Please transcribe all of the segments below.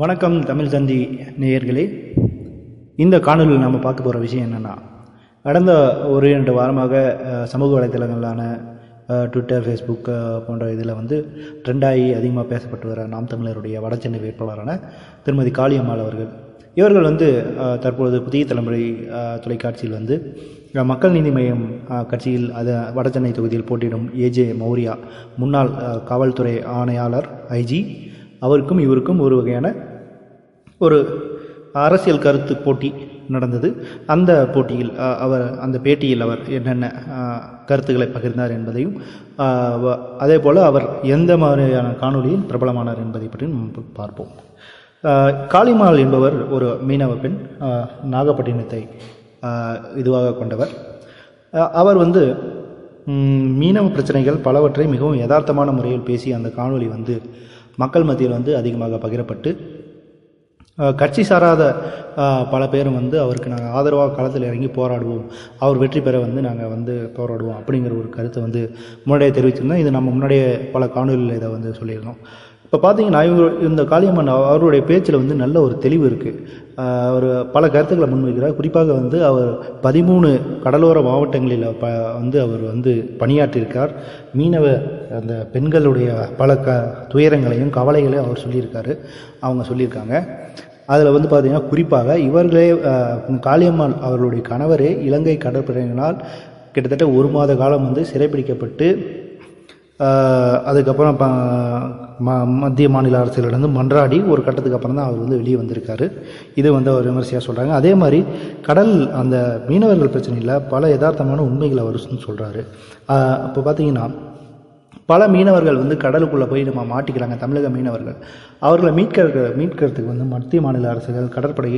வணக்கம் தமிழ் தந்தி நேயர்களே. இந்த காணொலியில் நம்ம பார்க்க போகிற விஷயம் என்னென்னா கடந்த ஒரு இரண்டு வாரமாக சமூக வலைத்தளங்களான ட்விட்டர் ஃபேஸ்புக் போன்ற இதில் வந்து ட்ரெண்டாகி அதிகமாக பேசப்பட்டு வர நாம் தமிழருடைய வடச்சென்னை வேட்பாளரான திருமதி காளியம்மாள் அவர்கள். இவர்கள் வந்து தற்பொழுது புதிய தலைமுறை தொலைக்காட்சியில் வந்து மக்கள் நீதி மய்யம் கட்சியில் அது வடசென்னை தொகுதியில் போட்டியிடும் ஏஜே மௌரியா முன்னாள் காவல்துறை ஆணையாளர் ஐஜி அவருக்கும் இவருக்கும் ஒரு வகையான ஒரு அரசியல் கருத்து போட்டி நடந்தது. அந்த போட்டியில் அவர் அந்த பேட்டியில் அவர் என்னென்ன கருத்துக்களை பகிர்ந்தார் என்பதையும் அதே போல் அவர் எந்த மாதிரியான காணொலியில் பிரபலமானார் என்பதை பற்றி நம்ம பார்ப்போம். காளிமால் என்பவர் ஒரு மீனவ பெண் நாகப்பட்டினத்தை இதுவாக கொண்டவர். அவர் வந்து மீனவ பிரச்சனைகள் பலவற்றை மிகவும் யதார்த்தமான முறையில் பேசி அந்த காணொளி வந்து மக்கள் மத்தியில் வந்து அதிகமாக பகிரப்பட்டு கட்சி சாராத பல பேரும் வந்து அவருக்கு நாங்கள் ஆதரவாக களத்தில் இறங்கி போராடுவோம். அவர் வெற்றி பெற வந்து நாங்கள் வந்து போராடுவோம் அப்படிங்கிற ஒரு கருத்தை வந்து முன்னாடியே தெரிவிச்சிருந்தோம் இது நம்ம முன்னாடியே பல காணொலியில் இதை வந்து சொல்லியிருந்தோம். இப்போ பார்த்தீங்கன்னா இவங்க இந்த காளியம்மன் அவருடைய பேச்சில் வந்து நல்ல ஒரு தெளிவு இருக்குது அவர் பல கருத்துக்களை முன்வைக்கிறார். குறிப்பாக வந்து அவர் பதிமூணு கடலோர மாவட்டங்களில் ப வந்து அவர் வந்து பணியாற்றியிருக்கார். மீனவ அந்த பெண்களுடைய பல க துயரங்களையும் கவலைகளையும் அவர் சொல்லியிருக்காரு. அவங்க சொல்லியிருக்காங்க. அதில் வந்து பார்த்திங்கன்னா குறிப்பாக இவர்களே காளியம்மாள் அவர்களுடைய கணவரே இலங்கை கடற்படையினால் கிட்டத்தட்ட ஒரு மாத காலம் வந்து சிறைப்பிடிக்கப்பட்டு அதுக்கப்புறம் இப்போ ம மத்திய மாநில அரசுகளிடம் மன்றாடி ஒரு கட்டத்துக்கு அப்புறம் தான் அவர் வந்து வெளியே வந்திருக்காரு. இது வந்து அவர் விமர்சையாக சொல்கிறாங்க அதே மாதிரி கடல் அந்த மீனவர்கள் பிரச்சனையில் பல யதார்த்தமான உண்மைகளை அவர் சொல்கிறாரு இப்போ பார்த்தீங்கன்னா பல மீனவர்கள் வந்து கடலுக்குள்ளே போய் நம்ம மாட்டிக்கிறாங்க தமிழக மீனவர்கள். அவர்களை மீட்கிற மீட்கிறதுக்கு வந்து மத்திய மாநில அரசுகள் கடற்படை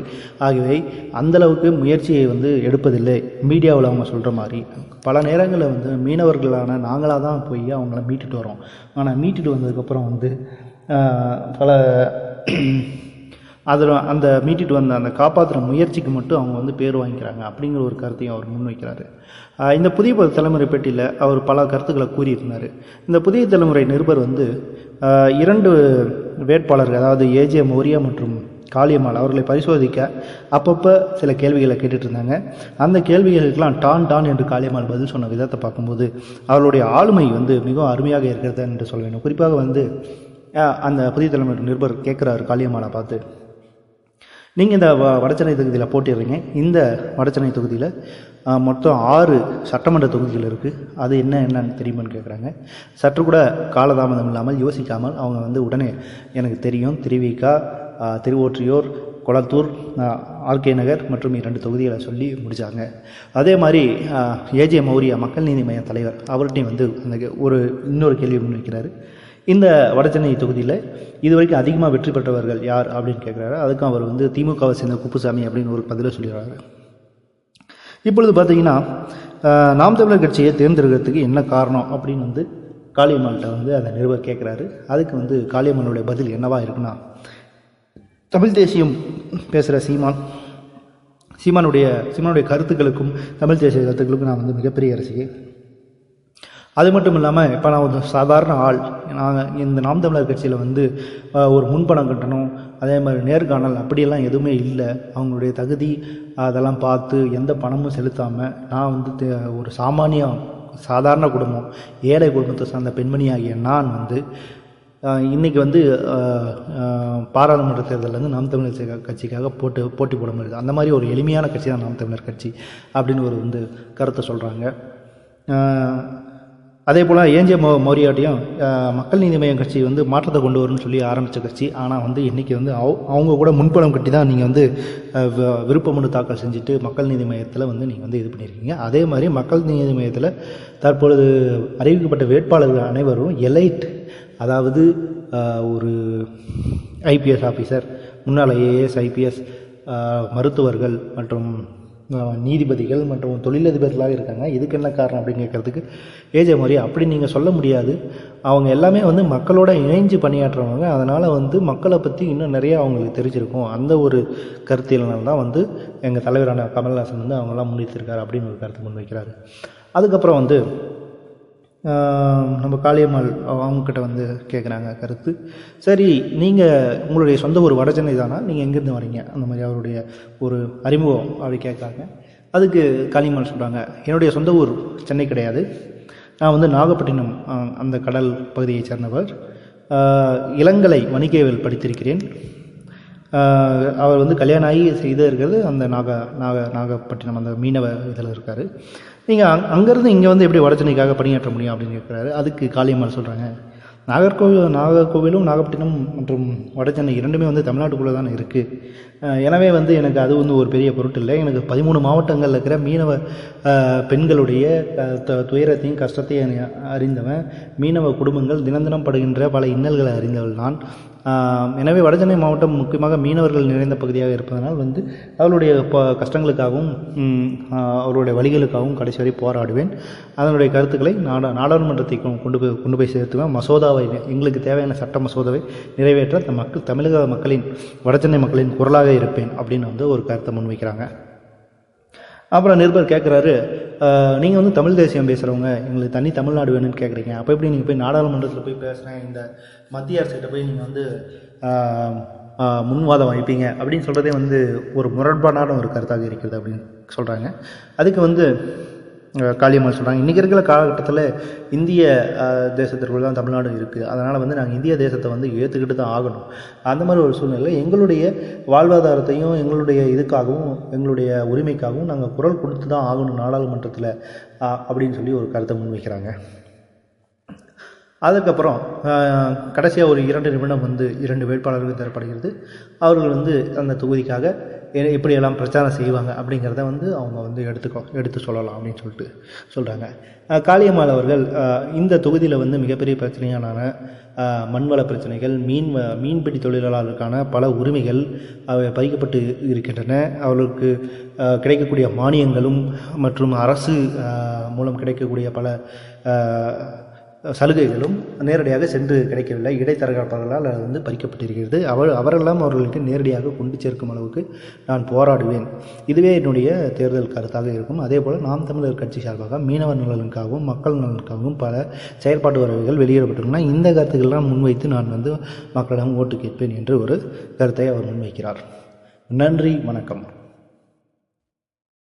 ஆகியவை அந்தளவுக்கு முயற்சியை வந்து எடுப்பதில்லை. மீடியாவில் அவங்க சொல்கிற மாதிரி. பல நேரங்களில் வந்து மீனவர்களான நாங்களாக தான் போய் அவங்கள மீட்டுட்டு வரோம் ஆனால் மீட்டுட்டு வந்ததுக்கப்புறம் வந்து பல அதில் அந்த மீட்டிட்டு வந்த அந்த காப்பாற்றுற முயற்சிக்கு மட்டும் அவங்க வந்து பேர் வாங்கிக்கிறாங்க அப்படிங்கிற ஒரு கருத்தையும் அவர் முன்வைக்கிறாரு. இந்த புதிய தலைமுறை பேட்டியில் அவர் பல கருத்துக்களை கூறியிருந்தார். இந்த புதிய தலைமுறை நிருபர் வந்து இரண்டு வேட்பாளர்கள் அதாவது ஏஜே மௌரியா மற்றும் காளியம்மாள் அவர்களை பரிசோதிக்க அப்பப்போ சில கேள்விகளை கேட்டுட்டு இருந்தாங்க அந்த கேள்விகளுக்கெல்லாம் டான் டான் என்று காளியம்மாள் பதில் சொன்ன விதத்தை பார்க்கும்போது அவருடைய ஆளுமை வந்து மிகவும் அருமையாக இருக்கிறது என்று சொல்ல வேண்டும். குறிப்பாக வந்து அந்த புதிய தலைமுறை நிருபர் கேட்குறாரு காளியம்மாளை பார்த்து நீங்கள் இந்த வ வடசென்னை தொகுதியில் போட்டிடுறீங்க இந்த வடசென்னை தொகுதியில் மொத்தம் ஆறு சட்டமன்ற தொகுதிகள் இருக்குது அது என்ன என்னன்னு தெரியுமான்னு கேட்குறாங்க சற்று கூட காலதாமதம் இல்லாமல் யோசிக்காமல் அவங்க வந்து உடனே எனக்கு தெரியும். திருவிக்கா திருவொற்றியூர் கொளத்தூர் ஆர்கே நகர் மற்றும் இரண்டு தொகுதிகளை சொல்லி முடித்தாங்க அதே மாதிரி ஏஜே மௌரியா மக்கள் நீதி மைய தலைவர் அவர்கிட்டையும் வந்து அந்த கே- ஒரு இன்னொரு கேள்வி முன்வைக்கிறார். இந்த வடசென்னை தொகுதியில் இது வரைக்கும் அதிகமாக வெற்றி பெற்றவர்கள் யார் அப்படின்னு கேட்குறாரு அதுக்கும் அவர் வந்து திமுகவை சேர்ந்த குப்புசாமி அப்படின்னு ஒரு பதிலை சொல்லிடுறாரு. இப்பொழுது பார்த்தீங்கன்னா நாம் தமிழர் கட்சியை தேர்ந்தெடுக்கிறதுக்கு என்ன காரணம் அப்படின்னு வந்து காளியம்மாள்கிட்ட வந்து அந்த நிருபர் கேட்குறாரு அதுக்கு வந்து காளியம்மனுடைய பதில் என்னவா இருக்குன்னா தமிழ் தேசியம் பேசுகிற சீமான் சீமானுடைய சீமானுடைய கருத்துக்களுக்கும் தமிழ் தேசிய கருத்துக்களுக்கும் நான் வந்து மிகப்பெரிய ரசிகை அது மட்டும் இல்லாமல் இப்போ நான் ஒரு சாதாரண ஆள். நாங்கள் இந்த நாம் தமிழர் கட்சியில் வந்து ஒரு முன்பணம் கட்டணும் அதே மாதிரி நேர்காணல் அப்படியெல்லாம் எதுவுமே இல்லை. அவங்களுடைய தகுதி அதெல்லாம் பார்த்து எந்த பணமும் செலுத்தாமல் நான் வந்து ஒரு சாமானியம் சாதாரண குடும்பம் ஏழை குடும்பத்தை சார்ந்த பெண்மணியாகிய நான் வந்து இன்றைக்கி வந்து பாராளுமன்ற தேர்தலில் வந்து நாம் தமிழர் கட்சிக்காக போட்டு போட்டி போட முடியுது. அந்த மாதிரி ஒரு எளிமையான கட்சி தான் நாம் தமிழர் கட்சி அப்படின்னு ஒரு வந்து கருத்தை சொல்கிறாங்க அதே போல் ஏஞ்சே மோ மௌரியாட்டையும் மக்கள் நீதி மையம் கட்சி வந்து மாற்றத்தை கொண்டு வரும்னு சொல்லி ஆரம்பித்த கட்சி. ஆனால் வந்து இன்றைக்கி வந்து அவ அவங்க கூட முன்பணம் கட்டி தான் நீங்கள் வந்து விருப்ப மனு தாக்கல் செஞ்சுட்டு மக்கள் நீதி மையத்தில் வந்து நீங்கள் வந்து இது பண்ணியிருக்கீங்க அதே மாதிரி மக்கள் நீதி மையத்தில் தற்பொழுது அறிவிக்கப்பட்ட வேட்பாளர்கள் அனைவரும் எலைட் அதாவது ஒரு ஐபிஎஸ் ஆஃபீஸர் முன்னாள் ஐஏஎஸ் ஐபிஎஸ் மருத்துவர்கள் மற்றும் நீதிபதிகள் மற்றும் தொழிலதிபர்களாக இருக்காங்க. இதுக்கு என்ன காரணம் அப்படின்னு கேட்குறதுக்கு ஏஜே மாதிரி அப்படி நீங்கள் சொல்ல முடியாது. அவங்க எல்லாமே வந்து மக்களோட இணைஞ்சு பணியாற்றுறவங்க. அதனால் வந்து மக்களை பற்றி இன்னும் நிறைய அவங்களுக்கு தெரிஞ்சிருக்கும். அந்த ஒரு கருத்தியல்னால தான் வந்து எங்கள் தலைவரான கமல்ஹாசன் வந்து அவங்களாம் முன்னிறுத்திருக்காரு அப்படின்னு ஒரு கருத்து முன்வைக்கிறாரு. அதுக்கப்புறம் வந்து நம்ம காளியம்மாள் அவங்கக்கிட்ட வந்து கேட்குறாங்க கருத்து. சரி நீங்கள் உங்களுடைய சொந்த ஊர் வடச்சென்னை தானா? நீங்கள் எங்கேருந்து வரீங்க? அந்த மாதிரி அவருடைய ஒரு அறிமுகம் அப்படி கேட்குறாங்க அதுக்கு காளியம்மாள் சொல்கிறாங்க என்னுடைய சொந்த ஊர் சென்னை கிடையாது. நான் வந்து நாகப்பட்டினம் அந்த கடல் பகுதியைச் சேர்ந்தவர். இளங்கலை வணிகவியல் படித்திருக்கிறேன். அவர் வந்து கல்யாணம் ஆகி செய்து இருக்கிறது அந்த நாக நாக நாகப்பட்டினம் அந்த மீனவ இதில் இருக்கார். நீங்கள் அங் அங்கேருந்து இங்கே வந்து எப்படி வடச்சென்னைக்காக பணியாற்ற முடியும் அப்படின்னு கேட்குறாரு. அதுக்கு காளியம்மாள் சொல்கிறாங்க நாகர்கோவில் நாகர்கோவிலும் நாகப்பட்டினம் மற்றும் வடச்சென்னை இரண்டுமே வந்து தமிழ்நாட்டுக்குள்ளே தான் இருக்குது எனவே வந்து எனக்கு அது வந்து ஒரு பெரிய பொருட்டு இல்லை. எனக்கு பதிமூணு மாவட்டங்களில் இருக்கிற மீனவ பெண்களுடைய துயரத்தையும் கஷ்டத்தையும் அறி- அறிந்தவன் மீனவ குடும்பங்கள் தினம் தினம் படுகின்ற பல இன்னல்களை அறிந்தவள் நான் எனவே வடசென்னை மாவட்டம் முக்கியமாக மீனவர்கள் நிறைந்த பகுதியாக இருப்பதனால் வந்து அவருடைய ப கஷ்டங்களுக்காகவும் அவருடைய வழிகளுக்காகவும் கடைசி வரை போராடுவேன். அதனுடைய கருத்துக்களை நாடா நாடாளுமன்றத்தை கொண்டு போய் கொண்டு போய் சேர்த்துவேன். மசோதாவை எங்களுக்கு தேவையான சட்ட மசோதாவை நிறைவேற்ற மக்கள் தமிழக மக்களின் வடசென்னை மக்களின் குரலாக இருப்பேன் அப்படின்னு வந்து ஒரு கருத்தை முன்வைக்கிறாங்க. அப்புறம் நிருபர் கேட்குறாரு நீங்கள் வந்து தமிழ் தேசியம் பேசுகிறவங்க எங்களுக்கு தனி தமிழ்நாடு வேணும்னு கேட்குறீங்க அப்போ எப்படி நீங்கள் போய் நாடாளுமன்றத்தில் போய் பேசுகிறேன் இந்த மத்திய அரசுகிட்ட போய் நீங்கள் வந்து முன்வாதம் வைப்பீங்க அப்படின்னு சொல்கிறதே வந்து ஒரு முரண்பாடான ஒரு கருத்தாக இருக்கிறது அப்படின்னு சொல்கிறாங்க அதுக்கு வந்து காளியம்மாள் சொல்கிறாங்க இன்றைக்கி இருக்கிற காலகட்டத்தில் இந்திய தேசத்திற்குள் தேசத்திற்குள்ள தான் தமிழ்நாடு இருக்குது. அதனால் வந்து நாங்கள் இந்திய தேசத்தை வந்து ஏற்றுக்கிட்டு தான் ஆகணும். அந்த மாதிரி ஒரு சூழ்நிலை எங்களுடைய வாழ்வாதாரத்தையும் எங்களுடைய இதுக்காகவும் எங்களுடைய உரிமைக்காகவும் நாங்கள் குரல் கொடுத்து தான் ஆகணும் நாடாளுமன்றத்தில் அப்படின்னு சொல்லி ஒரு கருத்தை முன்வைக்கிறாங்க. அதுக்கப்புறம் கடைசியாக ஒரு இரண்டு நிமிடம் வந்து இரண்டு வேட்பாளர்கள் தரப்படுகிறது. அவர்கள் வந்து அந்த தொகுதிக்காக எப்படியெல்லாம் பிரச்சாரம் செய்வாங்க அப்படிங்கிறத வந்து அவங்க வந்து எடுத்துக்கோ எடுத்து சொல்லலாம் அப்படின்னு சொல்லிட்டு சொல்கிறாங்க காளியம்மாள் அவர்கள் இந்த தொகுதியில் வந்து மிகப்பெரிய பிரச்சனையான மண்வள பிரச்சனைகள் மீன் வ- மீன்பிடி தொழிலாளர்களுக்கான பல உரிமைகள் அவை பறிக்கப்பட்டு இருக்கின்றன. அவர்களுக்கு கிடைக்கக்கூடிய மானியங்களும் மற்றும் அரசு மூலம் கிடைக்கக்கூடிய பல சலுகைகளும் நேரடியாக சென்று கிடைக்கவில்லை. இடைத்தரகர்களால் அது வந்து பறிக்கப்பட்டிருக்கிறது. அவர் அவரெல்லாம் அவர்களுக்கு நேரடியாக கொண்டு சேர்க்கும் அளவுக்கு நான் போராடுவேன். இதுவே என்னுடைய தேர்தல் கருத்தாக இருக்கும். அதே போல் நாம் தமிழர் கட்சி சார்பாக மீனவர் நலனுக்காகவும் மக்கள் நலனுக்காகவும் பல செயற்பாட்டு வரவுகள் வெளியிடப்பட்டுள்ளன இந்த கருத்துக்கள்லாம் முன்வைத்து நான் வந்து மக்களிடம் ஓட்டு கேட்பேன் என்று ஒரு கருத்தை அவர் முன்வைக்கிறார். நன்றி வணக்கம்.